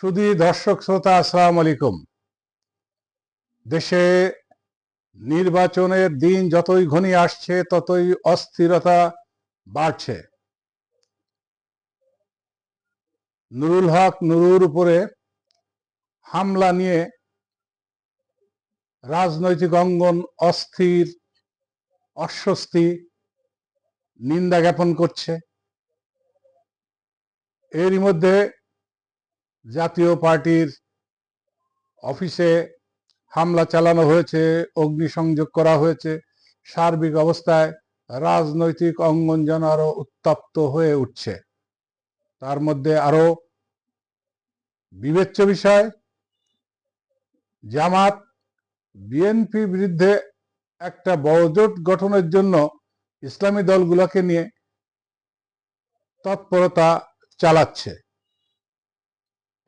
শুধু দর্শক শ্রোতা, আসসালাম আলাইকুম। দেশে নির্বাচনের দিন যতই ঘনিয়ে আসছে, ততই অস্থিরতা বাড়ছে। নুরুল হক নুরুর উপরে হামলা নিয়ে রাজনৈতিক অঙ্গন অস্থির, অস্বস্তি, নিন্দা জ্ঞাপন করছে। এরই মধ্যে জাতীয় পার্টির অফিসে হামলা চালানো হয়েছে, অগ্নিসংযোগ করা হয়েছে, সার্বিক অবস্থায় রাজনৈতিক অঙ্গন যেন আরও উত্তপ্ত হয়ে উঠছে। তার মধ্যে আরও বিবেচ্য বিষয়, জামাত, বিএনপি বিরুদ্ধে একটা বড়জোট গঠনের জন্য ইসলামী দলগুলোকে নিয়ে তৎপরতা চালাচ্ছে।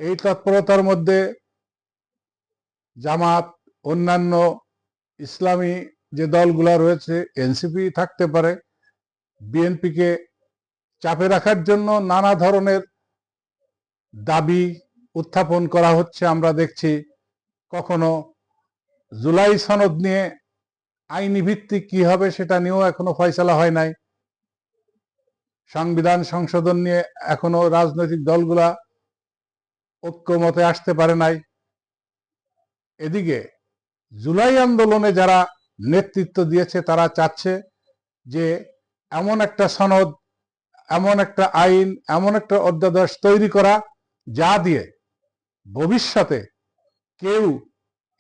এই তৎপরতার মধ্যে জামাত, অন্যান্য ইসলামী যে দলগুলা রয়েছে, এনসিপি থাকতে পারে, বিএনপিকে চাপে রাখার জন্য নানা ধরনের দাবি উত্থাপন করা হচ্ছে, আমরা দেখছি কখনো জুলাই সনদ নিয়ে আইনি ভিত্তিক কি হবে সেটা নিয়েও এখনও ফয়সলা হয় নাই। সংবিধান সংশোধন নিয়ে এখনও রাজনৈতিক দলগুলা ঐক্যমতে আসতে পারে নাই। এদিকে জুলাই আন্দোলনে যারা নেতৃত্ব দিয়েছে, তারা চাচ্ছে যে এমন একটা সনদ, এমন একটা আইন, এমন একটা অধ্যাদেশ তৈরি করা যা দিয়ে ভবিষ্যতে কেউ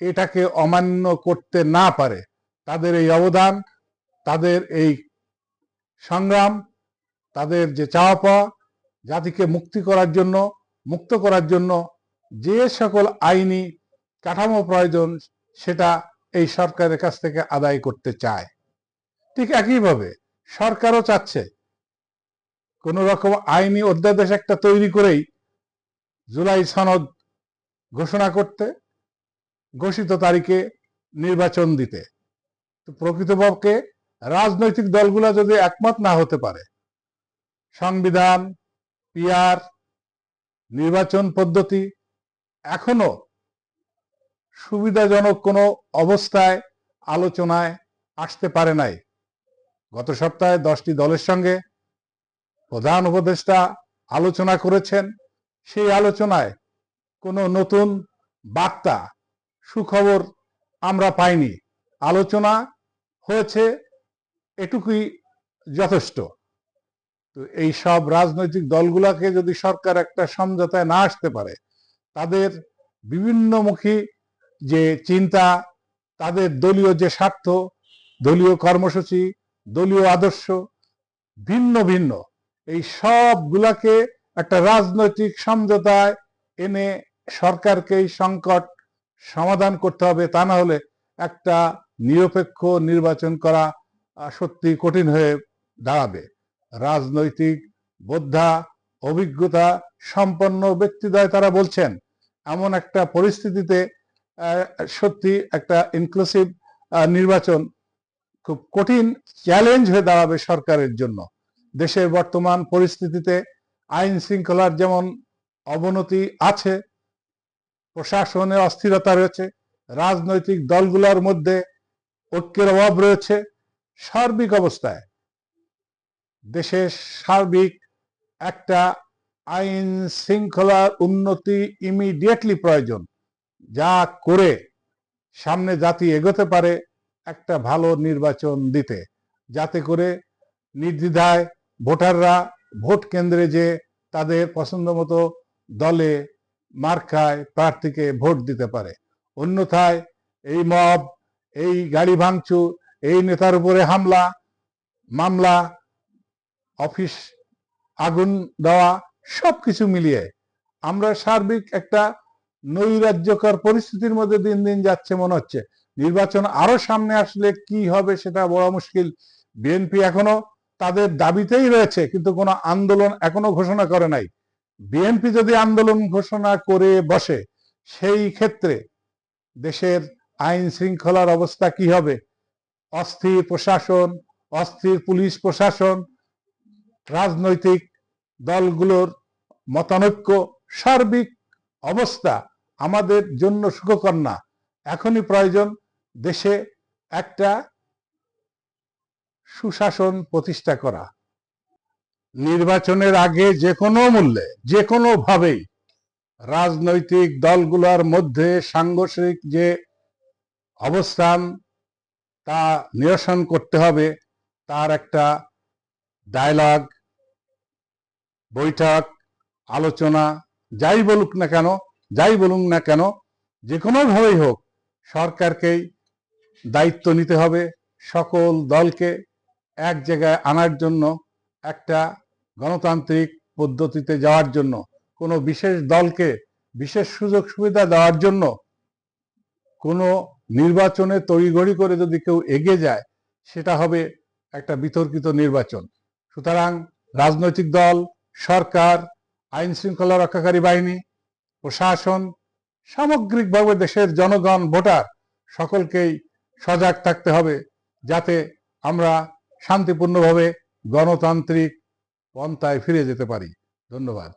এটাকে অমান্য করতে না পারে। তাদের এই অবদান, তাদের এই সংগ্রাম, তাদের যে চাওয়া পাওয়া জাতিকে মুক্তি করার জন্য মুক্ত করার জন্য যে সকল আইনি কাঠামো প্রয়োজন, সেটা এই সরকারের কাছ থেকে আদায় করতে চায়। ঠিক একইভাবে সরকারও চাচ্ছে কোন রকম আইনি অধ্যাদেশ একটা তৈরি করেই জুলাই সনদ ঘোষণা করতে, ঘোষিত তারিখে নির্বাচন দিতে। প্রকৃতপক্ষে রাজনৈতিক দলগুলা যদি একমত না হতে পারে, সংবিধান পিয়ার নির্বাচন পদ্ধতি এখনও সুবিধাজনক কোনো অবস্থায় আলোচনায় আসতে পারে নাই। গত সপ্তাহে দশটি দলের সঙ্গে প্রধান উপদেষ্টা আলোচনা করেছেন। সেই আলোচনায় কোনো নতুন বার্তা, সুখবর আমরা পাইনি। আলোচনা হয়েছে, এটুকুই যথেষ্ট। তো এই সব রাজনৈতিক দলগুলাকে যদি সরকার একটা সমঝোতায় না আসতে পারে, তাদের বিভিন্নমুখী যে চিন্তা, তাদের দলীয় যে স্বার্থ, দলীয় কর্মসূচি, দলীয় আদর্শ, ভিন্ন ভিন্ন, এই সবগুলাকে একটা রাজনৈতিক সমঝোতায় এনে সরকারকে এই সংকট সমাধান করতে হবে, তা না হলে একটা নিরপেক্ষ নির্বাচন করা সত্যি কঠিন হয়ে দাঁড়াবে। রাজনৈতিক, বোদ্ধা, অভিজ্ঞতা সম্পন্ন ব্যক্তিদ্বয় তারা বলছেন, এমন একটা পরিস্থিতিতে সত্যি একটা ইনক্লুসিভ নির্বাচন খুব কঠিন চ্যালেঞ্জ হয়ে দাঁড়াবে সরকারের জন্য। দেশের বর্তমান পরিস্থিতিতে আইন শৃঙ্খলার যেমন অবনতি আছে, প্রশাসনের অস্থিরতা রয়েছে, রাজনৈতিক দলগুলোর মধ্যে ঐক্যের অভাব রয়েছে, সার্বিক অবস্থায় দেশের সার্বিক একটা আইন শৃঙ্খলার উন্নতি ইমিডিয়েটলি প্রয়োজন। যা করে সামনে জাতি এগোতে পারে একটা ভালো নির্বাচন দিতে। যাতে করে নির্দ্বিধায় ভোটাররা ভোট কেন্দ্রে যে তাদের পছন্দ মতো দলে মার্কায় প্রার্থীকে ভোট দিতে পারে। অন্যথায় এই মব, এই গাড়ি ভাঙচুর, এই নেতার উপরে হামলা, মামলা অফিস, আগুন দেওয়া, সবকিছু মিলিয়ে আমরা সার্বিক একটা নৈরাজ্যকর পরিস্থিতির মধ্যে দিন দিন যাচ্ছে মনে হচ্ছে। নির্বাচন আরও সামনে আসলে কি হবে সেটা বড় মুশকিল। বিএনপি এখনও তাদের দাবিতেই রয়েছে, কিন্তু কোনো আন্দোলন এখনও ঘোষণা করে নাই। বিএনপি যদি আন্দোলন ঘোষণা করে বসে, সেই ক্ষেত্রে দেশের আইন শৃঙ্খলার অবস্থা কি হবে? অস্থির প্রশাসন, অস্থির পুলিশ প্রশাসন রাজনৈতিক দলগুলোর মতানৈক্য, সার্বিক অবস্থা আমাদের জন্য সুখকর না। এখনই প্রয়োজন দেশে একটা সুশাসন প্রতিষ্ঠা করা। নির্বাচনের আগে যে কোনো মূল্যে যে কোনো ভাবেই রাজনৈতিক দলগুলোর মধ্যে সাংঘর্ষিক যে অবস্থান তা নিরসন করতে হবে, তার একটা ডায়লগ বৈঠক, আলোচনা, যাই বলুক না কেন, যাই বলুক না কেন, যে কোনোভাবেই হোক সরকারকেই দায়িত্ব নিতে হবে সকল দলকে এক জায়গায় আনার জন্য, একটা গণতান্ত্রিক পদ্ধতিতে যাওয়ার জন্য, কোনো বিশেষ দলকে বিশেষ সুযোগ সুবিধা দেওয়ার জন্য, কোনো নির্বাচনে তড়িঘড়ি করে যদি কেউ এগিয়ে যায়, সেটা হবে একটা বিতর্কিত নির্বাচন। সুতরাং রাজনৈতিক দল, সরকার, আইন শৃঙ্খলা রক্ষাকারী বাহিনী প্রশাসন সামগ্রিকভাবে দেশের জনগণ, ভোটার সকলকেই সজাগ থাকতে হবে যাতে আমরা শান্তিপূর্ণভাবে গণতান্ত্রিক পন্থায় ফিরে যেতে পারি। ধন্যবাদ।